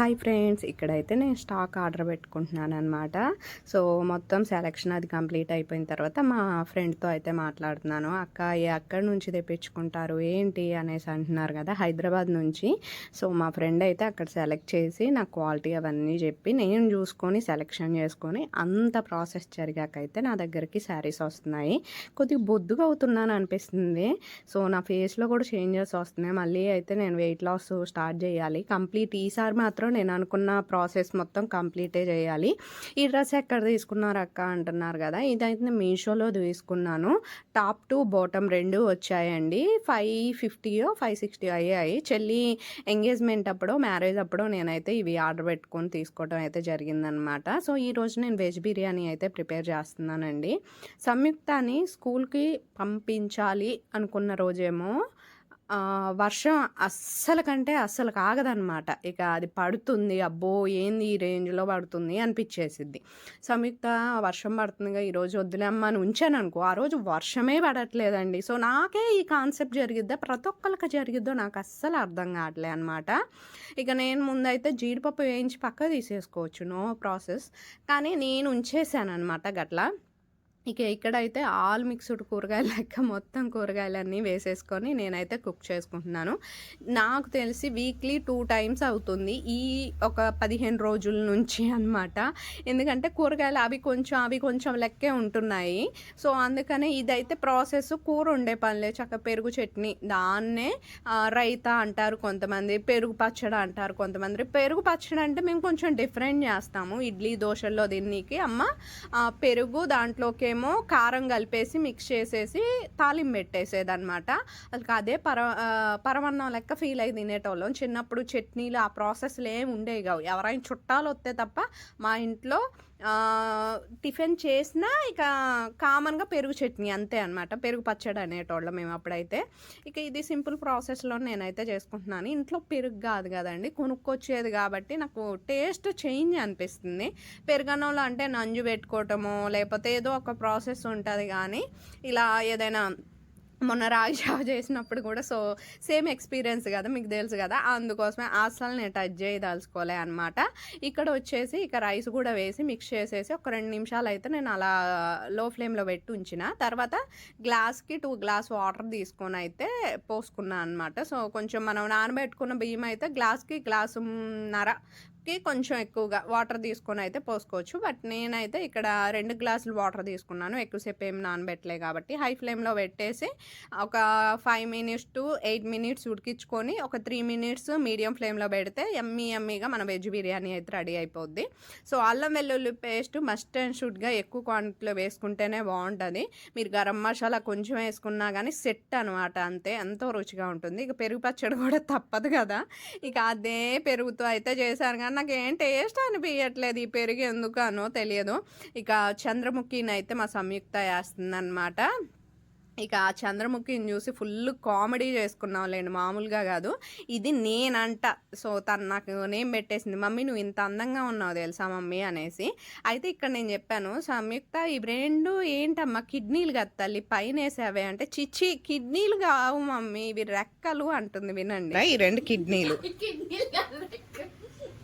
Hi friends ఇక్కడైతే నేను stock order పెట్టుకుంటున్నాను అనమాట సో మొత్తం సెలెక్షన్ అది కంప్లీట్ అయిపోయిన తర్వాత మా ఫ్రెండ్తో అయితే మాట్లాడుతున్నాను. అక్క ఎక్కడి అక్కడి నుంచి తెప్పించుకుంటారు ఏంటి అనేసి అంటున్నారు కదా హైదరాబాద్ నుంచి. సో మా ఫ్రెండ్ అయితే అక్కడ సెలెక్ట్ చేసి నా క్వాలిటీ అవన్నీ చెప్పి నేను చూసుకొని సెలెక్షన్ చేసుకొని అంత ప్రాసెస్ జరిగాకైతే అయితే నా దగ్గరికి శారీస్ వస్తున్నాయి. కొద్దిగా బొద్దుగా అవుతున్నాను అనిపిస్తుంది. సో నా ఫేస్లో కూడా చేంజెస్ వస్తున్నాయి. మళ్ళీ అయితే నేను వెయిట్ లాస్ స్టార్ట్ చేయాలి. కంప్లీట్ ఈసారి మాత్రం నేను అనుకున్న ప్రాసెస్ మొత్తం కంప్లీటే చేయాలి. ఈ డ్రెస్ ఎక్కడ తీసుకున్నారు అక్క అంటున్నారు కదా. ఇదైతే మీషోలో తీసుకున్నాను. టాప్ టు బాటమ్ రెండు వచ్చాయండి. ఫైవ్ ఫిఫ్టీయో ఫైవ్ సిక్స్టీ అయ్యాయి చెల్లి ఎంగేజ్మెంట్ అప్పుడు మ్యారేజ్ అప్పుడు నేనైతే ఇవి ఆర్డర్ పెట్టుకొని తీసుకోవడం అయితే జరిగిందనమాట. సో ఈ రోజు నేను వెజ్ బిర్యానీ అయితే ప్రిపేర్ చేస్తున్నానండి. సంయుక్తాని స్కూల్కి పంపించాలి అనుకున్న రోజేమో వర్షం అస్సలు కంటే అస్సలు కాగదనమాట ఇక అది పడుతుంది అబ్బో ఏంది ఈ రేంజ్లో పడుతుంది అనిపించేసిద్ది సంయుక్త వర్షం పడుతుందిగా ఈరోజు వద్దులే అమ్మ అని ఉంచాను అనుకో ఆ రోజు వర్షమే పడట్లేదండి. సో నాకే ఈ కాన్సెప్ట్ జరిగిద్దా? ప్రతి ఒక్కరికి జరిగిద్దో నాకు అస్సలు అర్థం కావట్లే అనమాట ఇక నేను ముందైతే జీడిపప్పు వేయించి పక్క తీసేసుకోవచ్చు నో ప్రాసెస్. కానీ నేను ఉంచేసాను అనమాట గట్లా. ఇక ఇక్కడైతే ఆల్ మిక్స్డ్ కూరగాయలు లెక్క మొత్తం కూరగాయలన్నీ వేసేసుకొని నేనైతే కుక్ చేసుకుంటున్నాను. నాకు తెలిసి వీక్లీ టూ టైమ్స్ అవుతుంది ఈ ఒక పదిహేను రోజుల నుంచి అన్నమాట. ఎందుకంటే కూరగాయలు అవి కొంచెం అవి కొంచెం లెక్కే ఉంటున్నాయి. సో అందుకనే ఇదైతే ప్రాసెస్ కూర ఉండే పనిలే. చక్క పెరుగు చట్నీ దాన్నే రైత రైతా అంటారు కొంతమంది పెరుగు పచ్చడి అంటారు కొంతమంది. పెరుగు పచ్చడి అంటే మేము కొంచెం డిఫరెంట్ చేస్తాము. ఇడ్లీ దోశల్లో దీనికి అమ్మ పెరుగు దాంట్లోకి ఏమో కారం కలిపేసి మిక్స్ చేసేసి తాలింపు పెట్టేసేదనమాట వాళ్ళకి అదే పర పరమన్నం లెక్క ఫీల్ అయి తినేటోళ్ళం. చిన్నప్పుడు చట్నీలు ఆ ప్రాసెస్లు ఏమి ఉండేవి కావు. ఎవరైనా చుట్టాలు వస్తే తప్ప మా ఇంట్లో టిఫిన్ చేసినా ఇక కామన్గా పెరుగు చట్నీ అంతే అనమాట పెరుగు పచ్చడి అనేటోళ్ళం మేము అప్పుడైతే. ఇక ఇది సింపుల్ ప్రాసెస్లో నేనైతే చేసుకుంటున్నాను. ఇంట్లో పెరుగు కాదు కదండి కొనుక్కొచ్చేది కాబట్టి నాకు టేస్ట్ చేంజ్ అనిపిస్తుంది. పెరుగన్నంలో అంటే నంజు పెట్టుకోవటమో లేకపోతే ఏదో ఒక ప్రాసెస్ ఉంటుంది కానీ ఇలా ఏదైనా మొన్న రాగి చేసినప్పుడు కూడా సో సేమ్ ఎక్స్పీరియన్స్ కదా మీకు తెలుసు కదా అందుకోసమే అసలు నేను టచ్ చేయదలుచుకోలే అనమాట ఇక్కడ వచ్చేసి ఇక రైస్ కూడా వేసి మిక్స్ చేసేసి ఒక రెండు నిమిషాలు అయితే నేను అలా లో ఫ్లేమ్లో పెట్టి ఉంచిన. తర్వాత గ్లాస్కి టూ గ్లాస్ వాటర్ తీసుకొని అయితే పోసుకున్నాను అనమాట సో కొంచెం మనం నానబెట్టుకున్న బియ్యం అయితే గ్లాస్కి గ్లాసున్నర కి కొంచెం ఎక్కువగా వాటర్ తీసుకొని అయితే పోసుకోవచ్చు. బట్ నేనైతే ఇక్కడ రెండు గ్లాసులు వాటర్ తీసుకున్నాను. ఎక్కువసేపు ఏం నానబెట్టలే కాబట్టి హై ఫ్లేమ్లో పెట్టేసి ఒక five minutes to eight minutes ఉడికించుకొని ఒక త్రీ మినిట్స్ మీడియం ఫ్లేమ్లో పెడితే ఎమ్మీ ఎమ్మీగా మన వెజ్ బిర్యానీ అయితే రెడీ అయిపోద్ది. సో అల్లం వెల్లుల్లి పేస్ట్ మస్ట్ అండ్ షుడ్గా ఎక్కువ క్వాంటిటీలో వేసుకుంటేనే బాగుంటుంది. మీరు గరం మసాలా కొంచెం వేసుకున్నా కానీ సెట్ అనమాట అంతే. ఎంతో రుచిగా ఉంటుంది. ఇక పెరుగు పచ్చడి కూడా తప్పదు కదా. ఇక అదే పెరుగుతో అయితే చేశాను కానీ నాకు ఏం టేస్ట్ అనిపించట్లేదు ఈ పెరుగు ఎందుకనో తెలియదు. ఇక చంద్రముఖిని అయితే మా సంయుక్త వేస్తుంది అనమాట ఇక ఆ చంద్రముఖిని చూసి ఫుల్ కామెడీ చేసుకున్నాం లేండి మామూలుగా కాదు. ఇది నేనంట. సో తను నాకు నేమ్ పెట్టేసింది. మమ్మీ నువ్వు ఇంత అందంగా ఉన్నావు తెలుసా మమ్మీ? అనేసి. అయితే ఇక్కడ నేను చెప్పాను సంయుక్త ఇవి రెండు ఏంటమ్మా? కిడ్నీలు కదా తల్లి పైన వేసావే అంటే చిచ్చి కిడ్నీలు కావు మమ్మీ. ఇవి రెక్కలు అంటుంది వినండి. ఈ రెండు కిడ్నీలు.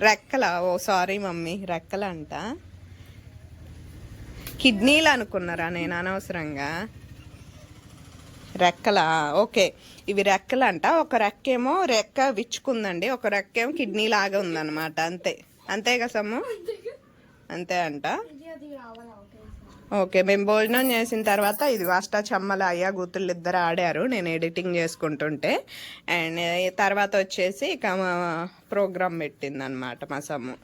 రెక్కల ఓ సారీ మమ్మీ రెక్కల అంట కిడ్నీలు అనుకున్నారా నేను అనవసరంగా? రెక్కల? ఓకే. ఇవి రెక్కలంట. ఒక రెక్కేమో రెక్క విచ్చుకుందండి. ఒక రెక్కేమో కిడ్నీ లాగా ఉందన్నమాట. అంతే. అంతే కదా సమ్ము? అంతే అంట. ఓకే మేము భోజనం చేసిన తర్వాత ఇది అష్టా చమ్మల అయ్యా కూతుళ్ళు ఇద్దరు ఆడారు నేను ఎడిటింగ్ చేసుకుంటుంటే. అండ్ తర్వాత వచ్చేసి ఇక ప్రోగ్రామ్ పెట్టింది అనమాట మా సమ్ము.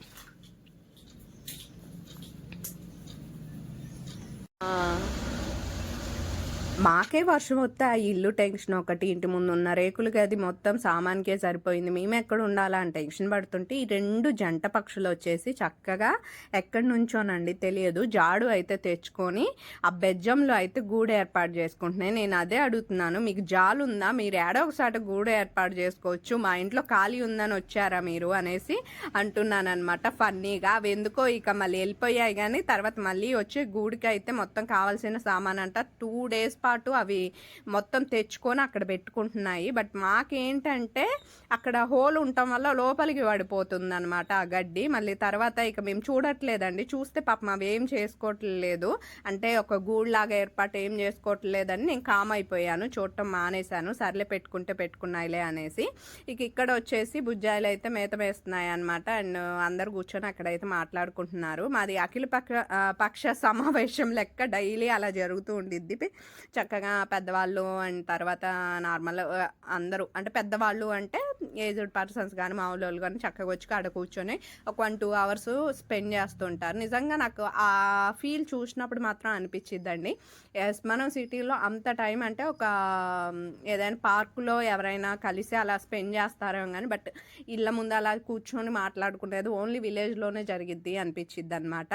మాకే వర్షం వస్తే ఆ ఇల్లు టెన్షన్ ఒకటి ఇంటి ముందు ఉన్న రేకులు గది మొత్తం సామాన్కే సరిపోయింది. మేము ఎక్కడ ఉండాలా అని టెన్షన్ పడుతుంటే ఈ రెండు జంట పక్షులు వచ్చేసి చక్కగా ఎక్కడి నుంచోనండి తెలియదు. జాడు అయితే తెచ్చుకొని ఆ బెజ్జంలో అయితే గూడు ఏర్పాటు చేసుకుంటున్నాయి నేను అదే అడుగుతున్నాను. మీకు జాలు ఉందా? మీరు ఏడో ఒకసారి గూడు ఏర్పాటు చేసుకోవచ్చు. మా ఇంట్లో ఖాళీ ఉందని వచ్చారా మీరు? అనేసి అంటున్నాను అనమాట ఫన్నీగా. అవి ఎందుకో ఇక మళ్ళీ వెళ్ళిపోయాయి కానీ తర్వాత మళ్ళీ వచ్చి గూడికి అయితే మొత్తం కావాల్సిన సామాన్ అంట టూ డేస్ పాటు అవి మొత్తం తెచ్చుకొని అక్కడ పెట్టుకుంటున్నాయి. బట్ మాకేంటంటే అక్కడ హోల్ ఉండటం వల్ల లోపలికి పడిపోతుంది అనమాట ఆ గడ్డి. మళ్ళీ తర్వాత ఇక మేము చూడట్లేదండి. చూస్తే పాపం అవి ఏం చేసుకోవట్లేదు. అంటే ఒక గూడులాగా ఏర్పాటు ఏం చేసుకోవట్లేదని నేను కామ్ అయిపోయాను. చూడటం మానేశాను. సర్లే పెట్టుకుంటే పెట్టుకున్నాయిలే అనేసి. ఇక ఇక్కడ వచ్చేసి బుజ్జాయిలు అయితే మేత వేస్తున్నాయి అనమాట అండ్ అందరు కూర్చొని అక్కడైతే మాట్లాడుకుంటున్నారు. మాది అఖిల పక్ష పక్ష సమావేశం లెక్క డైలీ అలా జరుగుతూ ఉండిద్ది. చక్కగా పెద్దవాళ్ళు అండ్ తర్వాత నార్మల్ అందరూ అంటే పెద్దవాళ్ళు అంటే ఏజ్డ్ పర్సన్స్ కానీ మామూలు వాళ్ళు కానీ చక్కగా వచ్చి అక్కడ కూర్చొని ఒక వన్ టూ అవర్స్ స్పెండ్ చేస్తుంటారు. నిజంగా నాకు ఆ ఫీల్ చూసినప్పుడు మాత్రం అనిపించిద్దండి ఎస్ మనం సిటీలో అంత టైం అంటే ఒక ఏదైనా పార్కులో ఎవరైనా కలిసి అలా స్పెండ్ చేస్తారేమో కానీ బట్ ఇళ్ళ ముందు అలా కూర్చొని మాట్లాడుకునేది ఓన్లీ విలేజ్లోనే జరిగిద్ది అనిపించిద్ది అనమాట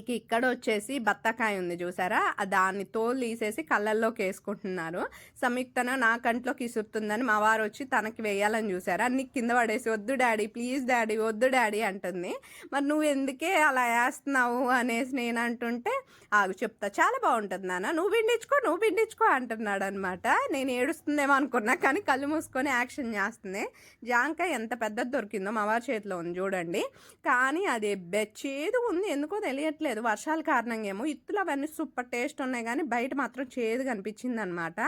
ఇక ఇక్కడ వచ్చేసి బత్తకాయ ఉంది చూసారా దాన్ని తోలు తీసేసి కళ్ళల్లోకి వేసుకుంటున్నారు. సంయుక్తన నా కంట్లోకి ఇసురుతుందని మా వారు వచ్చి తనకి వేయాలని చూసారా. నీకు కింద పడేసి వద్దు డాడీ ప్లీజ్ డాడీ వద్దు డాడీ అంటుంది. మరి నువ్వు ఎందుకే అలా వేస్తున్నావు అనేసి నేను అంటుంటే ఆగు చెప్తా చాలా బాగుంటుంది నాన్న. నువ్వు పిండించుకో నువ్వు పిండించుకో అంటున్నాడు అనమాట నేను ఏడుస్తుందేమో అనుకున్నా కానీ కళ్ళు మూసుకొని యాక్షన్ చేస్తుంది. జాంకాయ ఎంత పెద్దది దొరికిందో మా వారి చేతిలో ఉంది చూడండి. కానీ అది బెచ్చేది ఉంది ఎందుకో తెలియట్లేదు. వర్షాల కారణంగా ఏమో ఇత్తులు అవన్నీ సూపర్ టేస్ట్ ఉన్నాయి కానీ బయట మాత్రం చేదు కనిపించింది అనమాట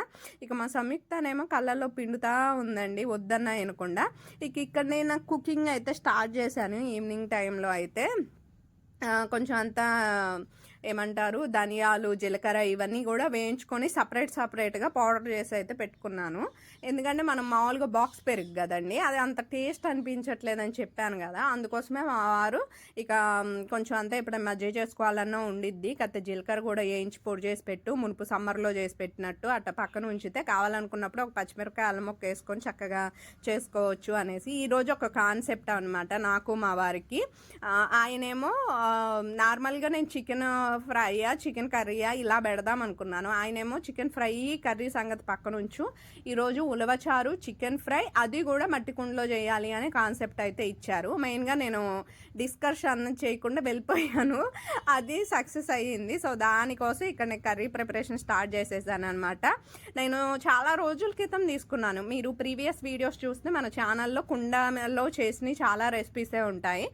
ఇక మా సంయుక్తనేమో కళ్ళల్లో పిండుతా ఉందండి వద్దన్నా వినకుండా ఇక ఇక్కడ నేను కుకింగ్ అయితే స్టార్ట్ చేశాను ఈవినింగ్ టైంలో అయితే. కొంచెం అంతా ఏమంటారు? ధనియాలు జీలకర్ర ఇవన్నీ కూడా వేయించుకొని సపరేట్ సపరేట్గా పౌడర్ చేసి అయితే పెట్టుకున్నాను. ఎందుకంటే మనం మామూలుగా బాక్స్ పెరుగు కదండి అది అంత టేస్ట్ అనిపించట్లేదని చెప్పాను కదా. అందుకోసమే మా వారు ఇక కొంచెం అంతా ఇప్పుడు మజ్జిగ చేసుకోవాలన్నా ఉండిద్ది. కత్త జీలకర్ర కూడా వేయించి పొడి చేసి పెట్టు మునుపు సమ్మర్లో చేసి పెట్టినట్టు అట్ట పక్కన ఉంచితే కావాలనుకున్నప్పుడు ఒక పచ్చిమిరపకాయ అల్లం ముక్క వేసుకొని చక్కగా చేసుకోవచ్చు అనేసి ఈరోజు ఒక కాన్సెప్ట్ అనమాట నాకు మా వారికి ఆయనేమో నార్మల్గా నేను చికెన్ ఫ్రైయా చికెన్ కర్రీయా ఇలా పెడదాం అనుకున్నాను. ఆయనేమో చికెన్ ఫ్రై కర్రీ సంగతి పక్కన ఉంచు. ఈరోజు ఉలవచారు చికెన్ ఫ్రై అది కూడా మట్టి కుండలో చేయాలి అనే కాన్సెప్ట్ అయితే ఇచ్చారు. మెయిన్గా నేను డిస్కషన్ చేయకుండా వెళ్ళిపోయాను. అది సక్సెస్ అయ్యింది. సో దానికోసం ఇక్కడ నేను కర్రీ ప్రిపరేషన్ స్టార్ట్ చేసేసాను అనమాట నేను చాలా రోజుల క్రితం తీసుకున్నాను. మీరు ప్రీవియస్ వీడియోస్ చూస్తే మన ఛానల్లో కుండలో చేసినవి చాలా రెసిపీసే ఉంటాయి.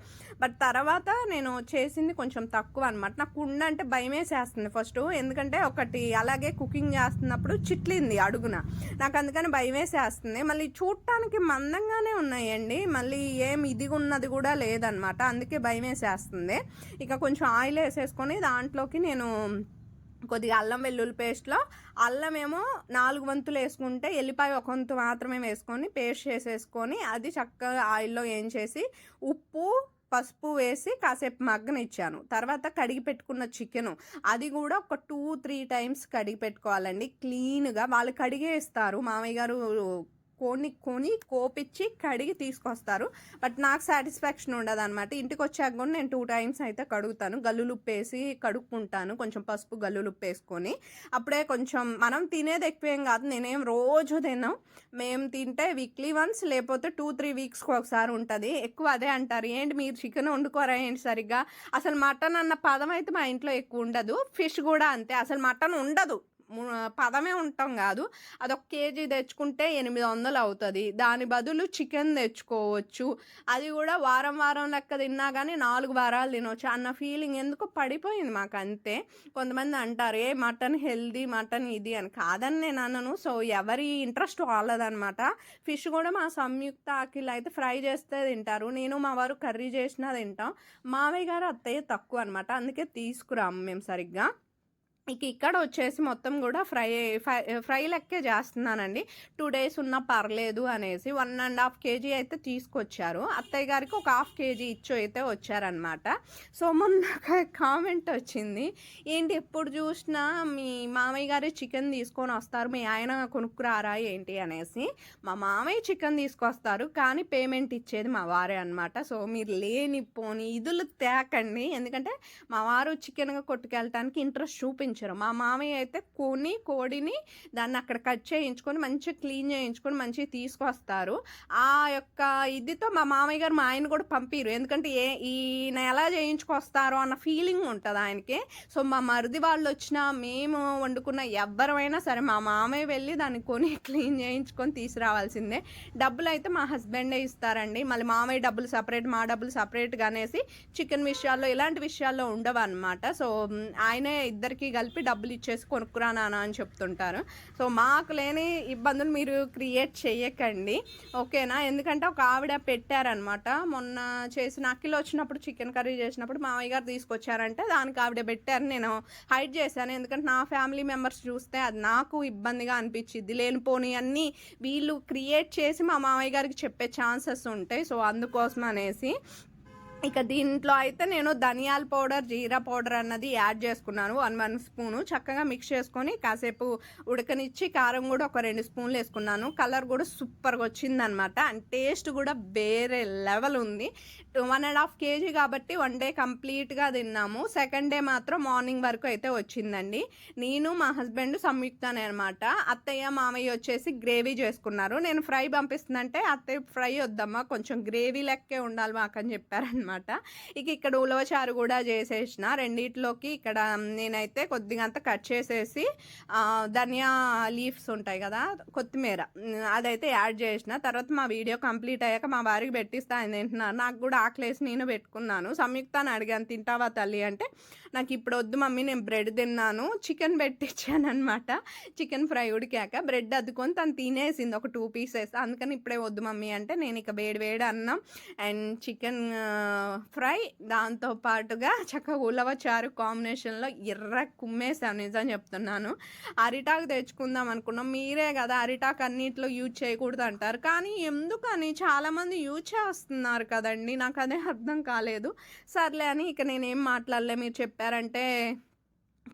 బట్ తర్వాత నేను చేసింది కొంచెం తక్కువ అనమాట నాకు కుండ అంటే భయం వేసేస్తుంది ఫస్ట్. ఎందుకంటే ఒకటి అలాగే కుకింగ్ చేస్తున్నప్పుడు చిట్లింది అడుగున. నాకు అందుకని భయం వేసేస్తుంది మళ్ళీ చూడటానికి మందంగానే ఉన్నాయండి. మళ్ళీ ఏం ఇది ఉన్నది కూడా లేదనమాట అందుకే భయం వేసేస్తుంది ఇక కొంచెం ఆయిల్ వేసేసుకొని దాంట్లోకి నేను కొద్దిగా అల్లం వెల్లుల్లి పేస్ట్లో అల్లం ఏమో నాలుగు వంతులు వేసుకుంటే ఎల్లిపాయ ఒక వంతు మాత్రమే వేసుకొని పేస్ట్ చేసేసుకొని అది చక్కగా ఆయిల్లో ఏం చేసి ఉప్పు పసుపు వేసి కాసేపు మగ్గనిచ్చాను. తర్వాత కడిగి పెట్టుకున్న చికెను. అది కూడా ఒక టూ త్రీ టైమ్స్ కడిగి పెట్టుకోవాలండి. క్లీన్గా వాళ్ళు కడిగేస్తారు. మామయ్య గారు కొని కొని కోపిచ్చి కడిగి తీసుకొస్తారు. బట్ నాకు సాటిస్ఫాక్షన్ ఉండదు అనమాట ఇంటికి వచ్చాక కూడా నేను టూ టైమ్స్ అయితే కడుగుతాను. గల్లులు ఉప్పేసి కడుక్కుంటాను. కొంచెం పసుపు గల్లులు ఉప్పేసుకొని అప్పుడే కొంచెం మనం తినేది ఎక్కువేం కాదు. నేనేం రోజు తిన్నాం. మేము తింటే వీక్లీ వన్స్ లేకపోతే టూ త్రీ వీక్స్కి ఒకసారి ఉంటుంది. ఎక్కువ అదే అంటారు. ఏంటి మీరు చికెన్ వండుకోరా ఏంటి సరిగ్గా? అసలు మటన్ అన్న పదం అయితే మా ఇంట్లో ఎక్కువ ఉండదు. ఫిష్ కూడా అంతే. అసలు మటన్ ఉండదు. పదమే ఉంటాం కాదు. అదొక కేజీ తెచ్చుకుంటే ఎనిమిది వందలు అవుతుంది. దాని బదులు చికెన్ తెచ్చుకోవచ్చు. అది కూడా వారం వారం లెక్క తిన్నా కానీ నాలుగు వారాలు తినవచ్చు అన్న ఫీలింగ్ ఎందుకు పడిపోయింది మాకు అంతే కొంతమంది అంటారు ఏ మటన్ హెల్దీ మటన్ ఇది అని. కాదని నేను అన్నను సో ఎవరి ఇంట్రెస్ట్ వాళ్ళదనమాట. ఫిష్ కూడా మా సంయుక్త అఖిల్ అయితే ఫ్రై చేస్తే తింటారు. నేను మా వారు కర్రీ చేసినా తింటాం. మావయ్య గారు అత్తయ్య తక్కువ అనమాట అందుకే తీసుకురాము మేము సరిగ్గా. ఇక ఇక్కడ వచ్చేసి మొత్తం కూడా ఫ్రై ఫ్రై ఫ్రై లెక్కే చేస్తున్నానండి. టూ డేస్ ఉన్నా పర్లేదు అనేసి వన్ అండ్ హాఫ్ కేజీ అయితే తీసుకొచ్చారు. అత్తయ్య గారికి ఒక హాఫ్ కేజీ ఇచ్చు అయితే వచ్చారనమాట సో మొన్న కామెంట్ వచ్చింది. ఏంటి ఎప్పుడు చూసినా మీ మామయ్య గారు చికెన్ తీసుకొని వస్తారు మీ ఆయన కొనుక్కురారా ఏంటి? అనేసి మా మామయ్య చికెన్ తీసుకొస్తారు కానీ పేమెంట్ ఇచ్చేది మా వారే అనమాట సో మీరు లేని పోని ఇదులు తేకండి. ఎందుకంటే మా వారు చికెన్గా కొట్టుకెళ్ళటానికి ఇంట్రెస్ట్ చూపించారు. చేయించారు. మా మామయ్య అయితే కొని కోడిని దాన్ని అక్కడ కట్ చేయించుకొని మంచిగా క్లీన్ చేయించుకొని మంచిగా తీసుకొస్తారు. ఆ యొక్క ఇదితో మా మామయ్య గారు మా ఆయన కూడా పంపిరు. ఎందుకంటే ఏ ఈయన ఎలా చేయించుకొస్తారో అన్న ఫీలింగ్ ఉంటుంది ఆయనకి. సో మా మరిది వాళ్ళు వచ్చినా మేము వండుకున్న ఎవ్వరమైనా సరే మా మామయ్య వెళ్ళి దాన్ని కొని క్లీన్ చేయించుకొని తీసుకురావాల్సిందే. డబ్బులు అయితే మా హస్బెండే ఇస్తారండి. మళ్ళీ మామయ్య డబ్బులు సపరేట్ మా డబ్బులు సపరేట్గా అనేసి చికెన్ విషయాల్లో ఇలాంటి విషయాల్లో ఉండవన్నమాట. సో ఆయనే ఇద్దరికి కలిపి డబ్బులు ఇచ్చేసి కొనుక్కురా నాన్న అని చెప్తుంటారు. సో మాకు లేని ఇబ్బందులు మీరు క్రియేట్ చేయకండి. ఓకేనా? ఎందుకంటే ఒక ఆవిడ పెట్టారనమాట మొన్న చేసిన అక్కిలో వచ్చినప్పుడు చికెన్ కర్రీ చేసినప్పుడు మామయ్య గారు తీసుకొచ్చారంటే దానికి ఆవిడ పెట్టారు. నేను హైడ్ చేశాను. ఎందుకంటే నా ఫ్యామిలీ మెంబర్స్ చూస్తే అది నాకు ఇబ్బందిగా అనిపించింది లేనిపోని అన్నీ వీళ్ళు క్రియేట్ చేసి మా మామయ్య గారికి చెప్పే ఛాన్సెస్ ఉంటాయి. సో అందుకోసం అనేసి ఇక దీంట్లో అయితే నేను ధనియాల పౌడర్ జీరా పౌడర్ అన్నది యాడ్ చేసుకున్నాను. One one spoon. చక్కగా మిక్స్ చేసుకొని కాసేపు ఉడకనిచ్చి కారం కూడా ఒక రెండు స్పూన్లు వేసుకున్నాను. కలర్ కూడా సూపర్గా వచ్చిందనమాట అండ్ టేస్ట్ కూడా వేరే లెవెల్ ఉంది. వన్ అండ్ హాఫ్ కేజీ కాబట్టి వన్ డే కంప్లీట్గా తిన్నాము. సెకండ్ డే మాత్రం మార్నింగ్ వరకు అయితే వచ్చిందండి. నేను మా హస్బెండ్ సంయుక్తనే అనమాట అత్తయ్య మామయ్య వచ్చేసి గ్రేవీ చేసుకున్నారు. నేను ఫ్రై పంపిస్తుందంటే అత్తయ్య ఫ్రై వద్దమ్మా కొంచెం గ్రేవీ లెక్కే ఉండాలి మాకు అని చెప్పారనమాట ఇక ఇక్కడ ఉలవచారు కూడా చేసేసిన. రెండిట్లోకి ఇక్కడ నేనైతే కొద్దిగా అంత కట్ చేసేసి ధనియా లీవ్స్ ఉంటాయి కదా కొత్తిమీర అదైతే యాడ్ చేసిన. తర్వాత మా వీడియో కంప్లీట్ అయ్యాక మా వారికి పెట్టిస్తా ఆయన తింటున్నారు. నాకు కూడా ఆకలేసి నేను పెట్టుకున్నాను. సంయుక్తాన్ని అడిగాను తింటావా తల్లి? అంటే నాకు ఇప్పుడు వద్దు మమ్మీ నేను బ్రెడ్ తిన్నాను. చికెన్ పెట్టించాను అనమాట చికెన్ ఫ్రై ఉడికాక బ్రెడ్ అద్దుకొని తను తినేసింది ఒక టూ పీసెస్. అందుకని ఇప్పుడే వద్దు మమ్మీ అంటే నేను ఇక వేడి వేడి అన్నం అండ్ చికెన్ ఫ్రై. దాంతో పాటుగా చక్కగా ఉలవ చారు కాంబినేషన్లో ఎర్ర కుమ్మేసాను నిజం చెప్తున్నాను. అరిటాకు తెచ్చుకుందాం అనుకున్నాం. మీరే కదా అరిటాకు అన్నిట్లో యూజ్ చేయకూడదు అంటారు కానీ ఎందుకని? చాలామంది యూజ్ చేస్తున్నారు కదండి. నాకు అదే అర్థం కాలేదు. సర్లే అని ఇక నేనేం మాట్లాడలే మీరు పెట్టారంటే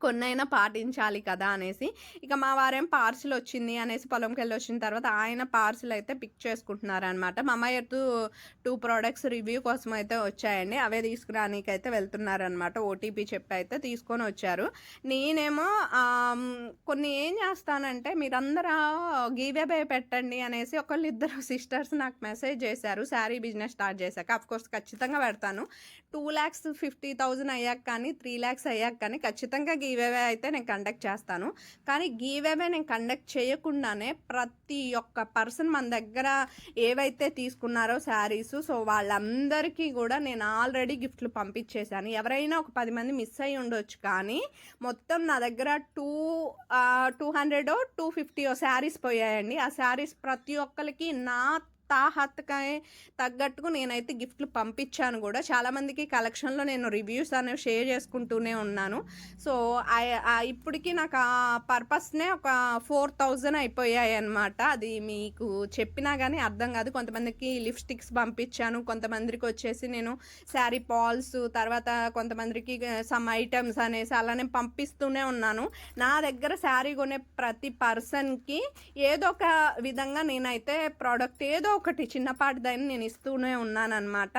కొన్నైనా పాటించాలి కదా అనేసి. ఇక మా వారేం పార్సిల్ వచ్చింది అనేసి పొలంకి వెళ్ళి వచ్చిన తర్వాత ఆయన పార్సిల్ అయితే పిక్ చేసుకుంటున్నారనమాట మా అమ్మాయి టూ టూ ప్రోడక్ట్స్ రివ్యూ కోసం అయితే వచ్చాయండి. అవే తీసుకురానికి అయితే వెళ్తున్నారు అనమాట ఓటీపీ చెప్పి అయితే తీసుకొని వచ్చారు. నేనేమో కొన్ని ఏం చేస్తానంటే మీరందరూ గివ్ అవే పెట్టండి అనేసి ఒకళ్ళు ఇద్దరు సిస్టర్స్ నాకు మెసేజ్ చేశారు. శారీ బిజినెస్ స్టార్ట్ చేశాక. అఫ్ కోర్స్ ఖచ్చితంగా పెడతాను. టూ ల్యాక్స్ ఫిఫ్టీ థౌజండ్ అయ్యాక కానీ త్రీ ల్యాక్స్ అయ్యాక కానీ ఖచ్చితంగా గీవేవే అయితే నేను కండక్ట్ చేస్తాను. కానీ గీవేవే నేను కండక్ట్ చేయకుండానే ప్రతి ఒక్క పర్సన్ మన దగ్గర ఏవైతే తీసుకున్నారో శారీస్ సో వాళ్ళందరికీ కూడా నేను ఆల్రెడీ గిఫ్ట్లు పంపించేశాను. ఎవరైనా ఒక పది మంది మిస్ అయ్యి ఉండొచ్చు కానీ మొత్తం నా దగ్గర two two hundred two fifty saris పోయాయండి. ఆ శారీస్ ప్రతి ఒక్కరికి నా తాహత్కాయ తగ్గట్టుకు నేనైతే గిఫ్ట్లు పంపించాను కూడా. చాలామందికి కలెక్షన్లో నేను రివ్యూస్ అనేవి షేర్ చేసుకుంటూనే ఉన్నాను. సో ఇప్పటికీ ఇప్పటికి నాకు ఆ పర్పస్నే ఒక ఫోర్ థౌజండ్ అయిపోయాయి అనమాట అది మీకు చెప్పినా కానీ అర్థం కాదు. కొంతమందికి లిప్స్టిక్స్ పంపించాను. కొంతమందికి వచ్చేసి నేను శారీ పాల్స్ తర్వాత కొంతమందికి సమ్ ఐటమ్స్ అనేసి అలానే పంపిస్తూనే ఉన్నాను. నా దగ్గర శారీ కొనే ప్రతి పర్సన్కి ఏదో ఒక విధంగా నేనైతే ప్రోడక్ట్ ఏదో ఒకటి చిన్నపాటిదైనా నేను ఇస్తూనే ఉన్నాను అనమాట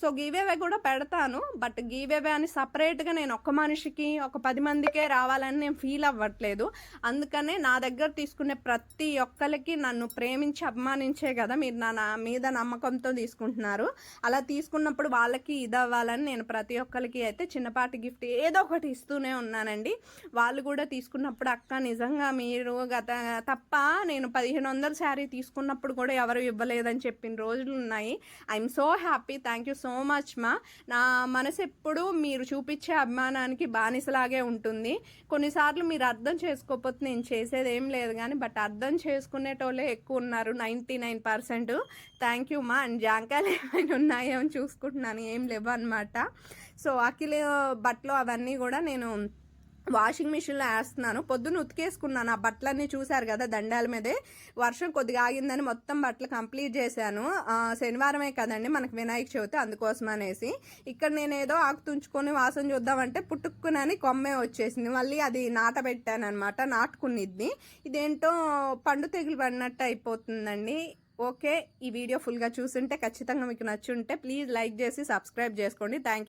సో గీవేవే కూడా పెడతాను. బట్ గీవేవే అని సపరేట్గా నేను ఒక మనిషికి ఒక పది మందికే రావాలని నేను ఫీల్ అవ్వట్లేదు. అందుకనే నా దగ్గర తీసుకునే ప్రతి ఒక్కరికి నన్ను ప్రేమించి అభిమానించే కదా మీరు నా నా మీద నమ్మకంతో తీసుకుంటున్నారు. అలా తీసుకున్నప్పుడు వాళ్ళకి ఇది అవ్వాలని నేను ప్రతి ఒక్కరికి అయితే చిన్నపాటి గిఫ్ట్ ఏదో ఒకటి ఇస్తూనే ఉన్నానండి. వాళ్ళు కూడా తీసుకున్నప్పుడు అక్క నిజంగా మీరు గత తప్ప నేను పదిహేను వందల శారీ తీసుకున్నప్పుడు కూడా ఎవరు లేదని చెప్పిన రోజులు ఉన్నాయి. I'm so happy thank you so much మా నా మనసు ఎప్పుడు మీరు చూపించే అభిమానానికి బానిసలాగే ఉంటుంది. కొన్నిసార్లు మీరు అర్థం చేసుకోకపోతే నేను చేసేది ఏం లేదు కానీ బట్ అర్థం చేసుకునేటోళ్ళే ఎక్కువ ఉన్నారు. Ninety nine percent. Thank you మా అండ్ జాంకాయలు ఏమైనా ఉన్నాయో చూసుకుంటున్నాను. ఏం లేవు అనమాట సో అఖిల్ బట్టలు అవన్నీ కూడా నేను వాషింగ్ మిషన్లో వేస్తున్నాను. పొద్దున్న ఉతికేసుకున్నాను. ఆ బట్టలన్నీ చూశారు కదా దండాల మీదే. వర్షం కొద్దిగా ఆగిందని మొత్తం బట్టలు కంప్లీట్ చేశాను. శనివారమే కదండి మనకు వినాయక చవితి అందుకోసం అనేసి. ఇక్కడ నేను ఏదో ఆకు తుంచుకొని వాసన చూద్దామంటే పుట్టుక్కునని కొమ్మే వచ్చేసింది. మళ్ళీ అది నాటబెట్టాను అనమాట నాటుకునిద్ది. ఇదేంటో పండు తెగులు పడినట్టు అయిపోతుందండి. ఓకే ఈ వీడియో ఫుల్గా చూసుంటే ఖచ్చితంగా మీకు నచ్చుంటే ప్లీజ్ లైక్ చేసి సబ్స్క్రైబ్ చేసుకోండి. థ్యాంక్